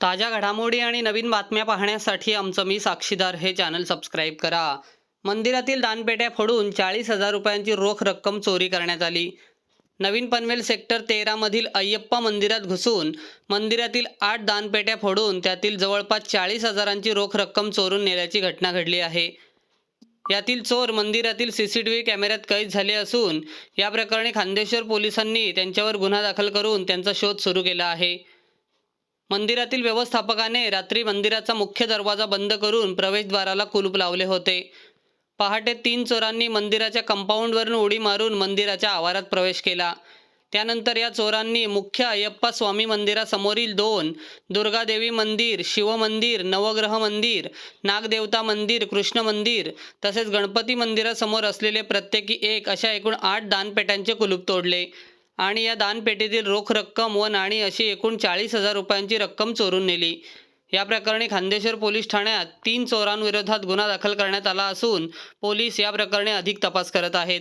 ताज्या घडामोडी आणि नवीन बातम्या पाहण्यासाठी आमचं मी साक्षीदार हे चॅनल सबस्क्राईब करा. मंदिरातील दानपेट्या फोडून चाळीस हजार रुपयांची रोख रक्कम चोरी करण्यात आली. नवीन पनवेल सेक्टर तेरामधील अय्यप्पा मंदिरात घुसून मंदिरातील आठ दानपेट्या फोडून त्यातील जवळपास चाळीस हजारांची रोख रक्कम चोरून नेल्याची घटना घडली आहे. यातील चोर मंदिरातील सी सी टी व्ही कॅमेऱ्यात कैद झाले असून या प्रकरणी खांदेश्वर पोलिसांनी त्यांच्यावर गुन्हा दाखल करून त्यांचा शोध सुरू केला आहे. मंदिरातील व्यवस्थापकाने रात्री मंदिराचा मुख्य दरवाजा बंद करून प्रवेशद्वाराला कुलूप लावले होते. पहाटे तीन चोरांनी मंदिराच्या कंपाऊंडवरून उडी मारून मंदिराच्या आवारात प्रवेश केला. त्यानंतर या चोरांनी मुख्य अय्यप्पा स्वामी मंदिरासमोरील दोन दुर्गादेवी मंदिर शिवमंदिर नवग्रह मंदिर नागदेवता मंदिर कृष्ण मंदिर तसेच गणपती मंदिरासमोर असलेले प्रत्येकी एक अशा एकूण आठ दानपेट्यांचे कुलूप तोडले. आणि या दानपेटीतील रोख रक्कम व नाणी अशी एकूण चाळीस हजार रुपयांची रक्कम चोरून नेली. या प्रकरणी खांदेश्वर पोलीस ठाण्यात तीन चोरांविरोधात गुन्हा दाखल करण्यात आला असून पोलीस या प्रकरणी अधिक तपास करत आहेत.